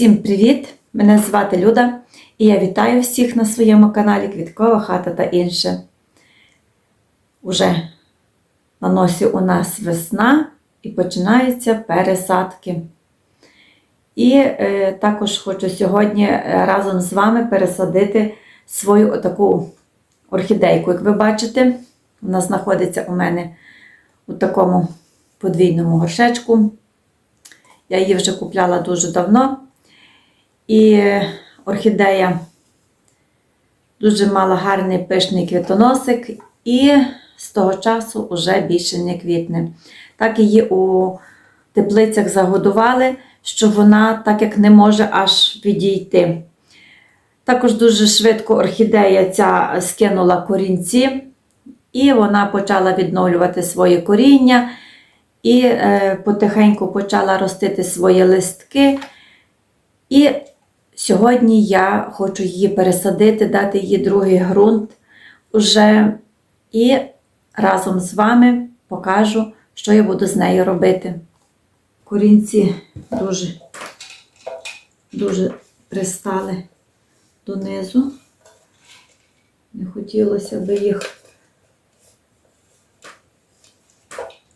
Всім привіт! Мене звати Люда і я вітаю всіх на своєму каналі Квіткова хата та інше. Уже на носі у нас весна і починаються пересадки. І е, також хочу сьогодні разом з вами пересадити свою таку орхідейку. Як ви бачите, вона знаходиться у мене у такому подвійному горшечку. Я її вже купляла дуже давно. І орхідея дуже мала гарний пишний квітоносик, і з того часу вже більше не квітне. Так її у теплицях загодували, що вона так як не може аж відійти. Також дуже швидко орхідея ця скинула корінці, і вона почала відновлювати своє коріння і е, потихеньку почала ростити свої листки. І сьогодні я хочу її пересадити, дати їй другий ґрунт уже і разом з вами покажу, що я буду з нею робити. Корінці дуже, дуже пристали донизу. Не хотілося би їх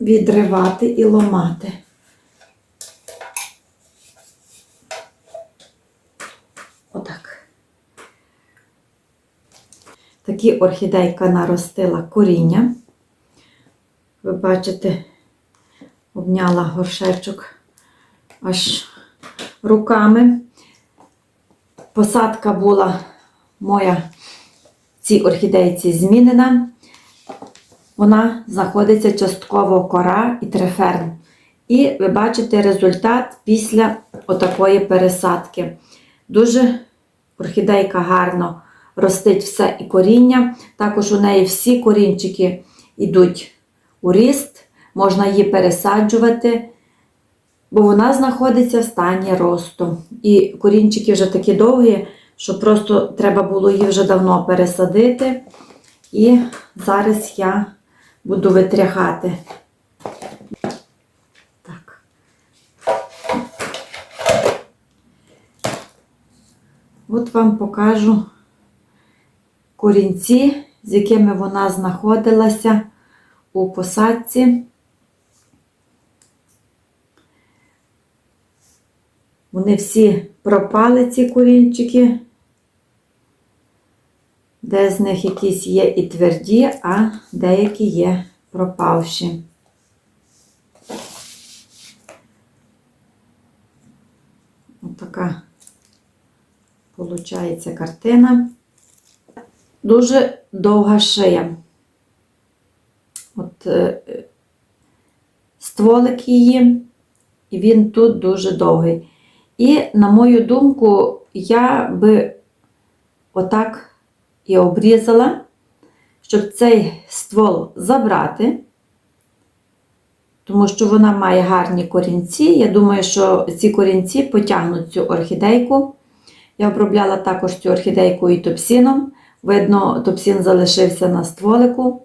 відривати і ломати. Отак. Такі орхідейка наростила коріння. Ви бачите, обняла горшечок аж руками. Посадка була моя цій орхідейці змінена. Вона знаходиться частково кора і триферн. І ви бачите результат після отакої пересадки. Дуже орхідейка гарно ростить все і коріння. Також у неї всі корінчики йдуть у ріст, можна її пересаджувати, бо вона знаходиться в стані росту. І корінчики вже такі довгі, що просто треба було її вже давно пересадити. І зараз я буду витрягати. От вам покажу корінці, з якими вона знаходилася у посадці. Вони всі пропали, ці корінчики, де з них якісь є і тверді, а деякі є пропавші. Ось така Получається картина. Дуже довга шия. От е, стволик її, і він тут дуже довгий. І, на мою думку, я би отак і обрізала, щоб цей ствол забрати, тому що вона має гарні корінці. Я думаю, що ці корінці потягнуть цю орхідейку. Я обробляла також цю орхідейку і топсіном. Видно, топсін залишився на стволику.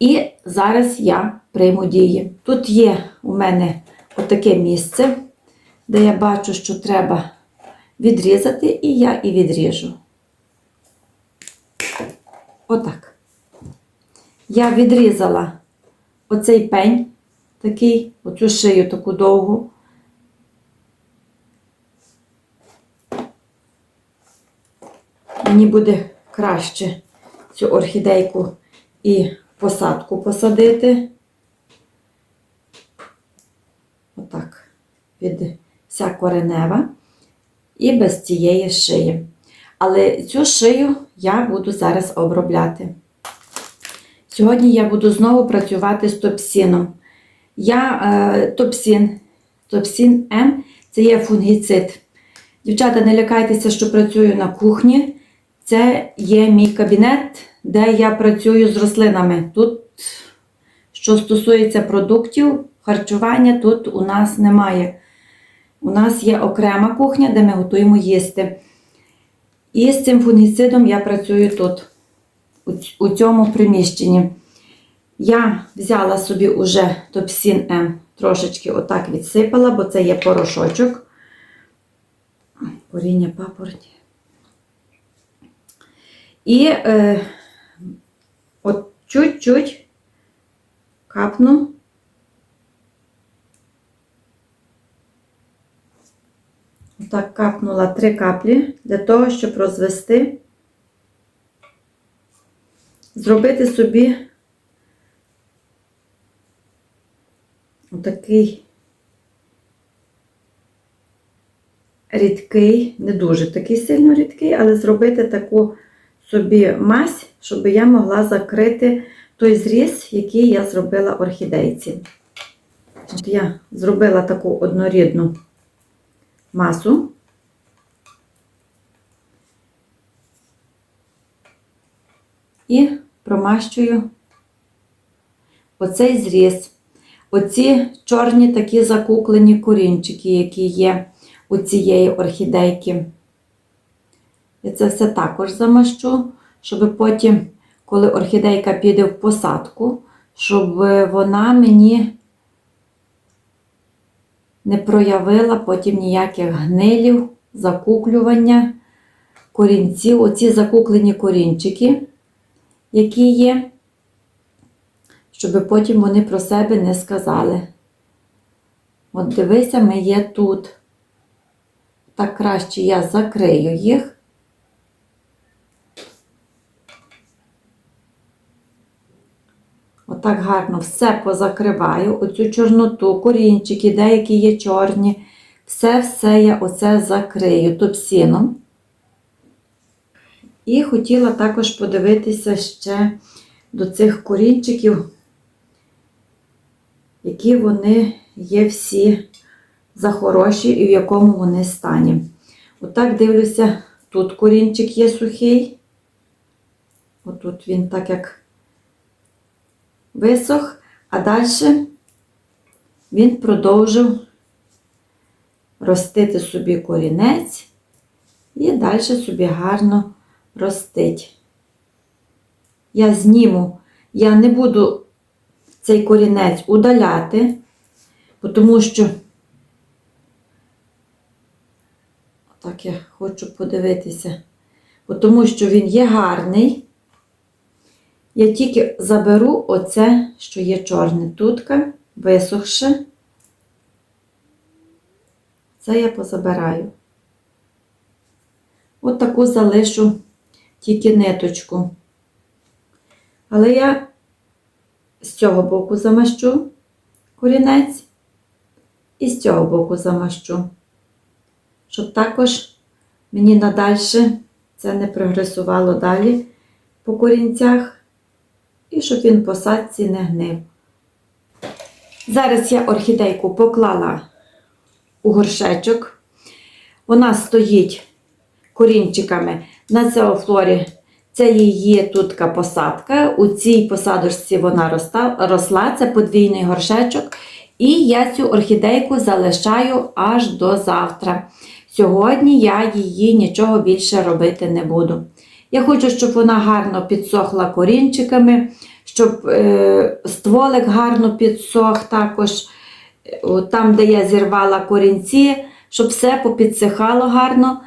І зараз я прийму дії. Тут є у мене отаке місце, де я бачу, що треба відрізати, і я і відріжу. Отак. Я відрізала оцей пень, такий, оцю шию таку довгу. Мені буде краще цю орхідейку і посадку посадити. Отак, від вся коренева і без цієї шиї. Але цю шию я буду зараз обробляти. Сьогодні я буду знову працювати з топсіном. Я е, топсін, топсін М це є фунгіцид. Дівчата, не лякайтеся, що працюю на кухні. Це є мій кабінет, де я працюю з рослинами. Тут, що стосується продуктів, харчування, тут у нас немає. У нас є окрема кухня, де ми готуємо їсти. І з цим фунгіцидом я працюю тут, у цьому приміщенні. Я взяла собі уже топсін М, трошечки отак відсипала, бо це є порошочок. коріння папороті. І е, от чуть-чуть капну. Так капнула три каплі для того, щоб розвести, зробити собі отакий рідкий, не дуже такий сильно рідкий, але зробити таку собі мазь, щоб я могла закрити той зріз, який я зробила орхідейці. От я зробила таку однорідну масу. І промащую оцей зріз. Оці чорні такі закуклені корінчики, які є у цієї орхідейки. Я це все також замащу, щоб потім, коли орхідейка піде в посадку, щоб вона мені не проявила потім ніяких гнилів, закуклювання корінців, оці закуклені корінчики, які є, щоб потім вони про себе не сказали. От дивися, ми є тут. Так краще я закрию їх. Отак гарно все позакриваю, оцю чорноту, корінчики, деякі є чорні. Все-все я оце закрию топсіном. І хотіла також подивитися ще до цих корінчиків, які вони є всі захороші і в якому вони стані. Отак дивлюся, тут корінчик є сухий. Отут він так як висох, а далі він продовжив ростити собі корінець і далі собі гарно ростить. Я зніму, я не буду цей корінець удаляти, тому що так я хочу подивитися, тому що він є гарний. Я тільки заберу оце, що є чорне тутка, висохше. Це я позабираю. От таку залишу тільки ниточку. Але я з цього боку замащу корінець і з цього боку замащу, щоб також мені надальше це не прогресувало далі по корінцях і щоб він посадці не гнив. Зараз я орхідейку поклала у горшечок. Вона стоїть корінчиками на цеофлорі. Це її тутка посадка. У цій посадочці вона росла, це подвійний горшечок. І я цю орхідейку залишаю аж до завтра. Сьогодні я її нічого більше робити не буду. Я хочу, щоб вона гарно підсохла корінчиками, щоб е, стволик гарно підсох також. Там, де я зірвала корінці, щоб все попідсихало гарно.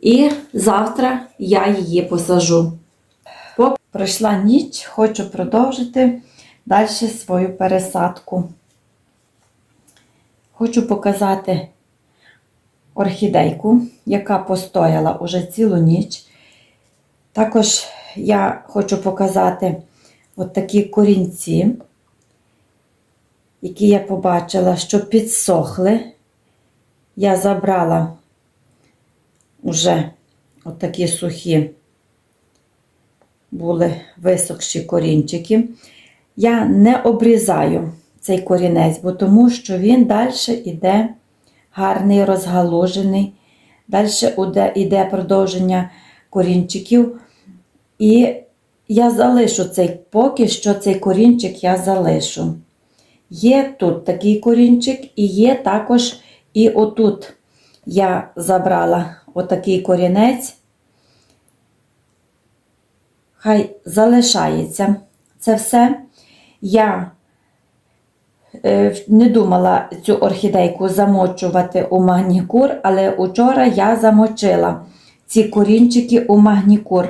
І завтра я її посажу. Пройшла ніч, хочу продовжити далі свою пересадку. Хочу показати орхідейку, яка постояла уже цілу ніч. Також я хочу показати от такі корінці, які я побачила, що підсохли. Я забрала вже от сухі були висохші корінчики. Я не обрізаю цей корінець, бо тому що він далі йде гарний, розгалужений, далі йде продовження корінчиків. І я залишу цей, поки що цей корінчик я залишу. Є тут такий корінчик, і є також і отут я забрала отакий корінець. Хай залишається це все. Я е, не думала цю орхідейку замочувати у магнікур, але учора я замочила ці корінчики у магнікур,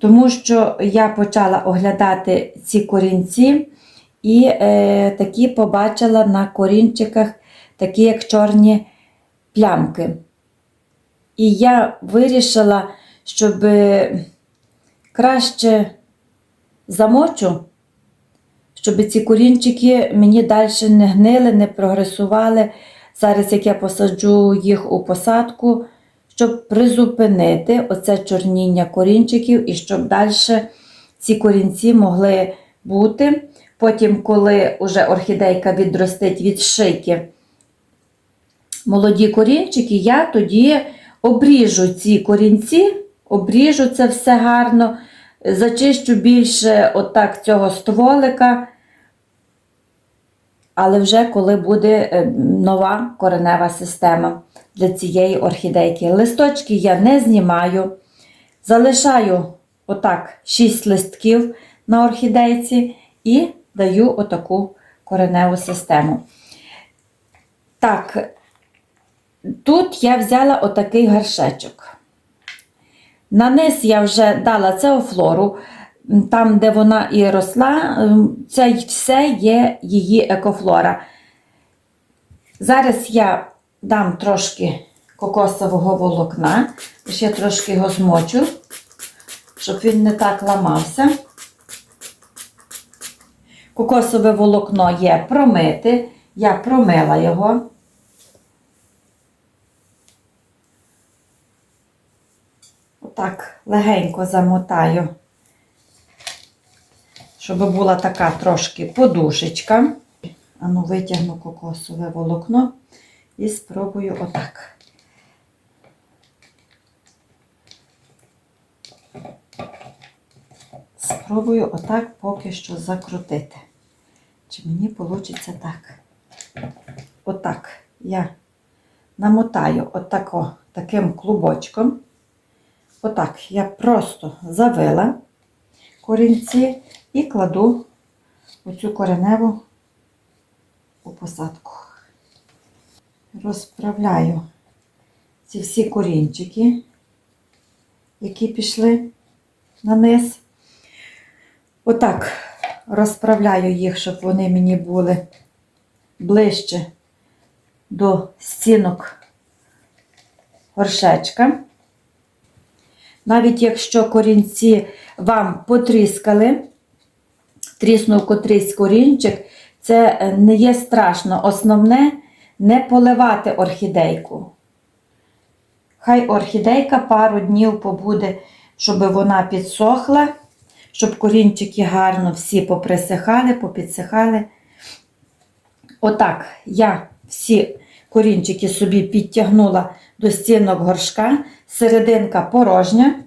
тому що я почала оглядати ці корінці і е, такі побачила на корінчиках такі як чорні плямки. І я вирішила, щоб е, краще замочу, щоб ці корінчики мені далі не гнили, не прогресували. Зараз, як я посаджу їх у посадку, щоб призупинити оце чорніння корінчиків і щоб далі ці корінці могли бути. Потім, коли вже орхідейка відростить від шийки молоді корінчики, я тоді обріжу ці корінці, обріжу це все гарно, зачищу більше отак цього стволика. Але вже коли буде е, нова коренева система для цієї орхідейки. Листочки я не знімаю, залишаю отак 6 листків на орхідейці і даю отаку кореневу систему. Так, тут я взяла отакий горшечок. На низ я вже дала цеофлору, там, де вона і росла, ем, це все є її екофлора. Зараз я дам трошки кокосового волокна, ще трошки його змочу, щоб він не так ламався. Кокосове волокно є промите, я промила його. Отак легенько замотаю, щоб була така трошки подушечка. Ану, витягну кокосове волокно і спробую отак. Спробую отак поки що закрутити. Чи мені вийде так? Отак я намотаю отако, таким клубочком. Отак я просто завила корінці і кладу оцю кореневу у посадку. Розправляю ці всі корінчики, які пішли на низ. Отак розправляю їх, щоб вони мені були ближче до стінок горшечка. Навіть якщо корінці вам потріскали, тріснув котрийсь корінчик, це не є страшно. Основне не поливати орхідейку. Хай орхідейка пару днів побуде, щоб вона підсохла, щоб корінчики гарно всі поприсихали, попідсихали. Отак я всі корінчики собі підтягнула до стінок горшка, серединка порожня,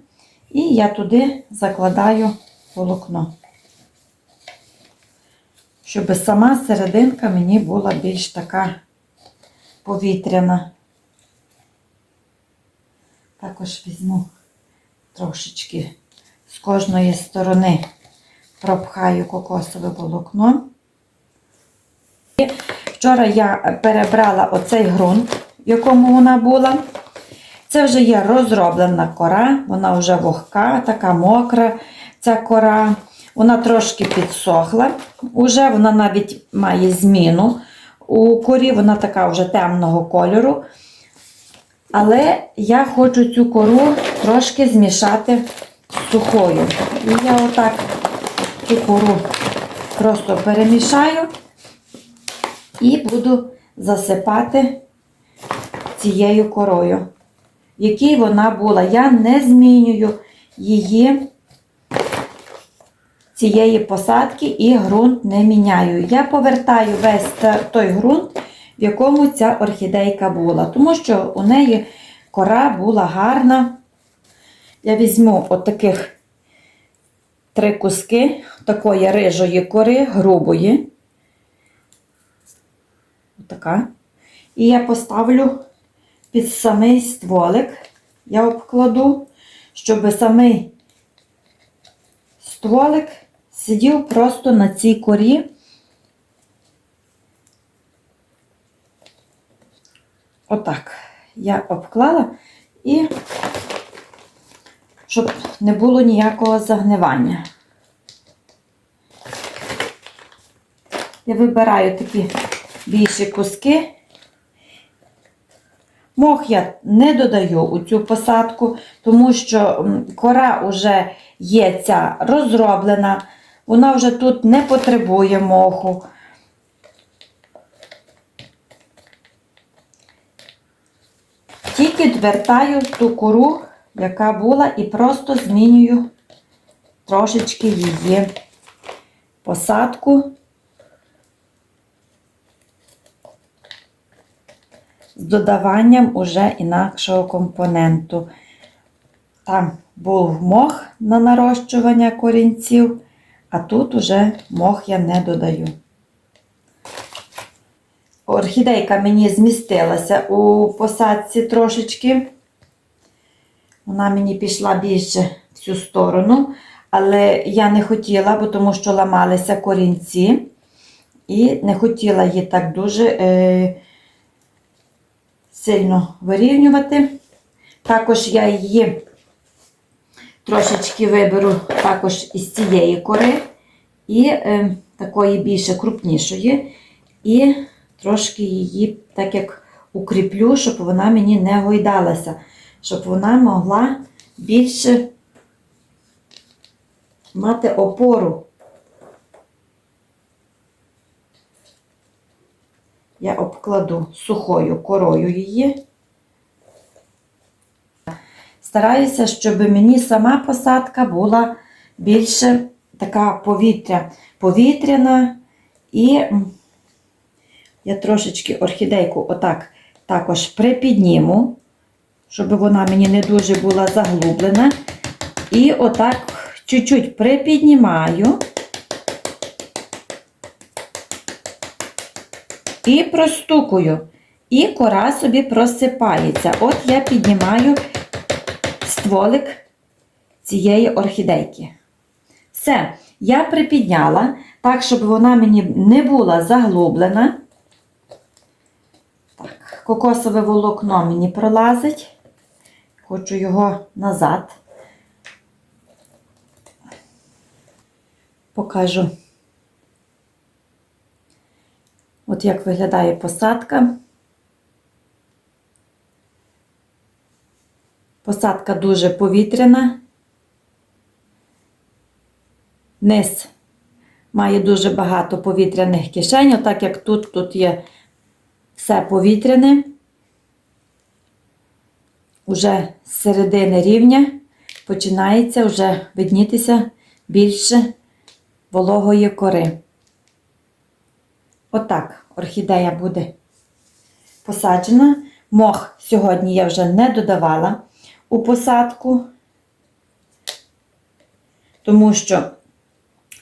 і я туди закладаю волокно, щоб сама серединка мені була більш така повітряна. Також візьму трошечки з кожної сторони пропхаю кокосове волокно. Вчора я перебрала оцей ґрунт, в якому вона була. Це вже є розроблена кора, вона вже вогка, така мокра ця кора. Вона трошки підсохла. Уже вона навіть має зміну у корі, вона така вже темного кольору. Але я хочу цю кору трошки змішати з сухою. І я отак цю кору просто перемішаю і буду засипати цією корою, в якій вона була. Я не змінюю її цієї посадки і ґрунт не міняю. Я повертаю весь той ґрунт, в якому ця орхідейка була, тому що у неї кора була гарна. Я візьму отаких три куски такої рижої кори, грубої. Отака. І я поставлю під самий стволик, я обкладу, щоб самий стволик сидів просто на цій корі. Отак я обклала і щоб не було ніякого загнивання. Я вибираю такі більші куски. Мох я не додаю у цю посадку, тому що кора вже є ця розроблена, вона вже тут не потребує моху. Тільки вертаю ту кору, яка була, і просто змінюю трошечки її посадку. Додаванням уже інакшого компоненту. Там був мох на нарощування корінців, а тут уже мох я не додаю. Орхідейка мені змістилася у посадці трошечки. Вона мені пішла більше в цю сторону, але я не хотіла, бо тому що ламалися корінці, і не хотіла її так дуже. Е, сильно вирівнювати. Також я її трошечки виберу також із цієї кори і е, такої більше крупнішої. І трошки її так як укріплю, щоб вона мені не гойдалася, щоб вона могла більше мати опору. Я обкладу сухою корою її. Стараюся, щоб мені сама посадка була більше така повітря, повітряна. І я трошечки орхідейку отак також припідніму, щоб вона мені не дуже була заглублена. І отак чуть-чуть припіднімаю. І простукую. І кора собі просипається. От я піднімаю стволик цієї орхідейки. Все, я припідняла так, щоб вона мені не була заглублена. Так, кокосове волокно мені пролазить. Хочу його назад. Покажу. От як виглядає посадка. Посадка дуже повітряна. Низ має дуже багато повітряних кишень, так як тут, тут є все повітряне. Уже з середини рівня починається вже виднітися більше вологої кори. Отак орхідея буде посаджена. Мох сьогодні я вже не додавала у посадку, тому що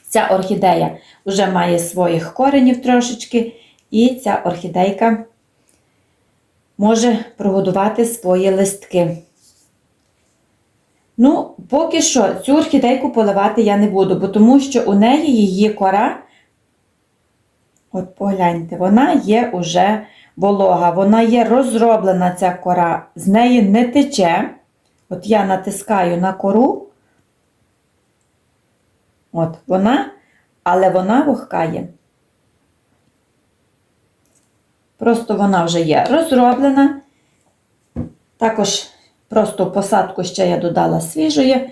ця орхідея вже має своїх коренів трошечки, і ця орхідейка може прогодувати свої листки. Ну, поки що цю орхідейку поливати я не буду, бо тому що у неї її кора От погляньте, вона є уже волога, вона є розроблена ця кора, з неї не тече. От я натискаю на кору. От вона, але вона вогкає. Просто вона вже є розроблена. Також просто посадку ще я додала свіжої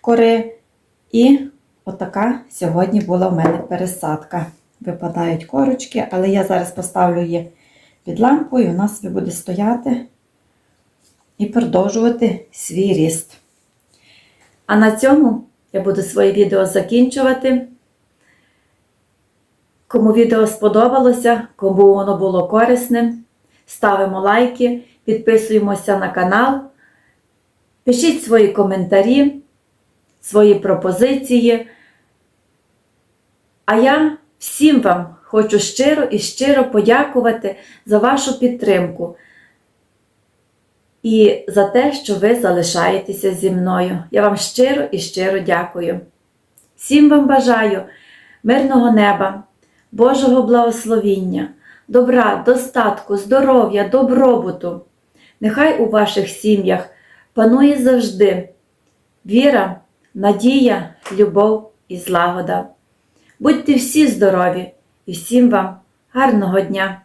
кори. І отака сьогодні була в мене пересадка випадають корочки, але я зараз поставлю її під лампу і вона собі буде стояти і продовжувати свій ріст. А на цьому я буду своє відео закінчувати. Кому відео сподобалося, кому воно було корисним, ставимо лайки, підписуємося на канал, пишіть свої коментарі, свої пропозиції. А я Всім вам хочу щиро і щиро подякувати за вашу підтримку і за те, що ви залишаєтеся зі мною. Я вам щиро і щиро дякую. Всім вам бажаю мирного неба, Божого благословіння, добра, достатку, здоров'я, добробуту. Нехай у ваших сім'ях панує завжди віра, надія, любов і злагода. Будьте всі здорові і всім вам гарного дня!